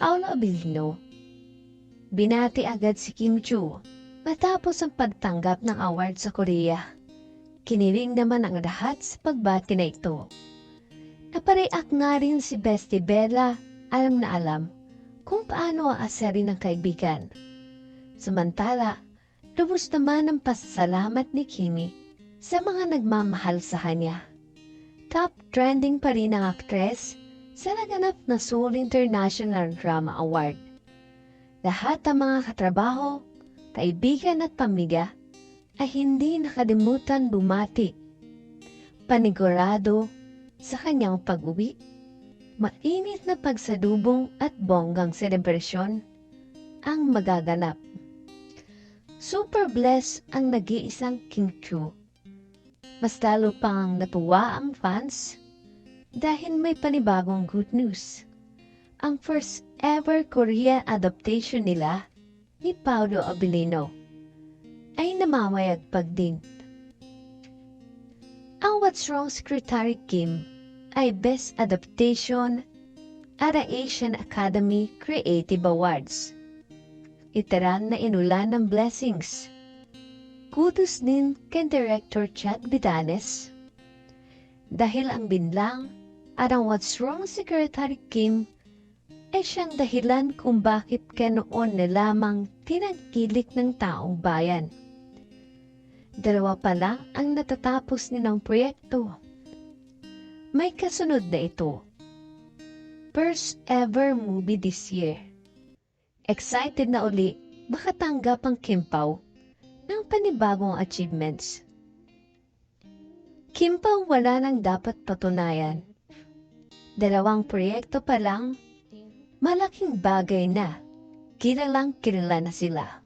Paolo Abilino. Binati agad si Kim Chu matapos ang pagtanggap ng award sa Korea. Kiniling naman ang lahat sa pagbati na ito. Napareact nga rin si Bestie Bella, alam na alam, kung paano aasarin ng kaibigan. Samantala, lubos naman ang pasasalamat ni Kimi sa mga nagmamahal sa kanya. Top trending pa rin ang aktres sa naganap na Seoul International Drama Award. Lahat ng mga katrabaho, kaibigan at pamiga ay hindi nakalimutan bumati. Panigurado sa kanyang pag-uwi. Mainit na pagsalubong at bonggang selebrasyon ang magaganap. Super blessed ang nag-iisang King Chu. Mas lalo pang natuwa ang fans dahil may panibagong good news. Ang first ever Korea adaptation nila ni Paolo Abilino ay namamayagpag din. Ang What's Wrong Secretary Kim ay Best Adaptation at ang Asian Academy Creative Awards. Iteran na inulan ng blessings. Kudos din kay Director Chad Bidanes. Dahil ang binlang at ang What's Wrong Secretary Kim ay siyang dahilan kung bakit kanoon na lamang tinangkilik ng taong bayan. Dalawa pa lang ang natatapos nilang proyekto. May kasunod na ito. First ever movie this year. Excited na uli makatanggap ang Kimpaw ng panibagong achievements. Kimpaw wala nang dapat patunayan. Dalawang proyekto pa lang, malaking bagay na. Kilalang kilala na sila.